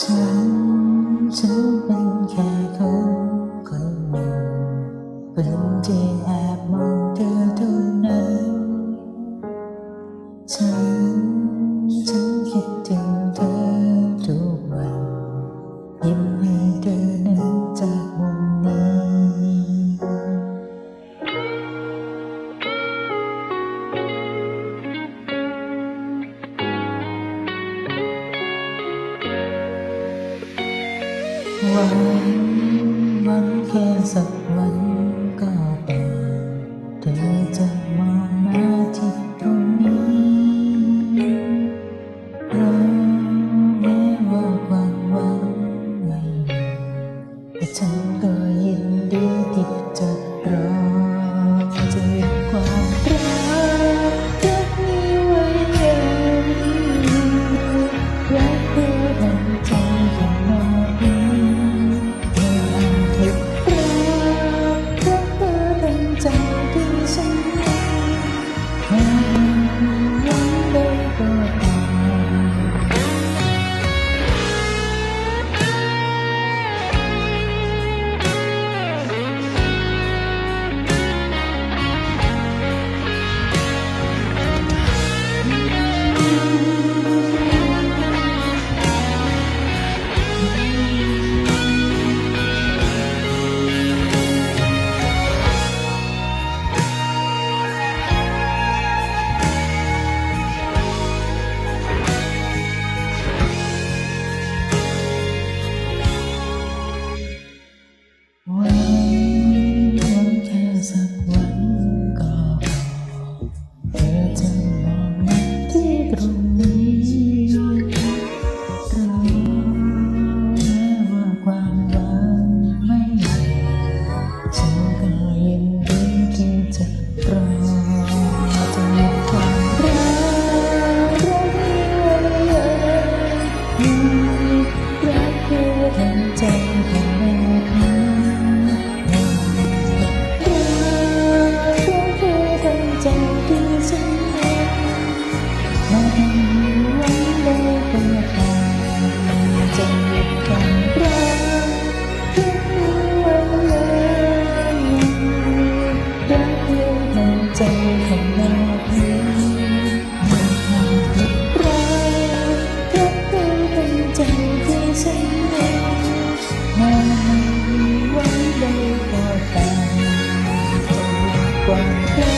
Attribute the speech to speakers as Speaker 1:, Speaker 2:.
Speaker 1: ฉันฉันเป็นแค่คนคนหนึ่งคนที่แอบมองเธอเท่านั้นฉัน วันวันแค่สักวัน ความรัก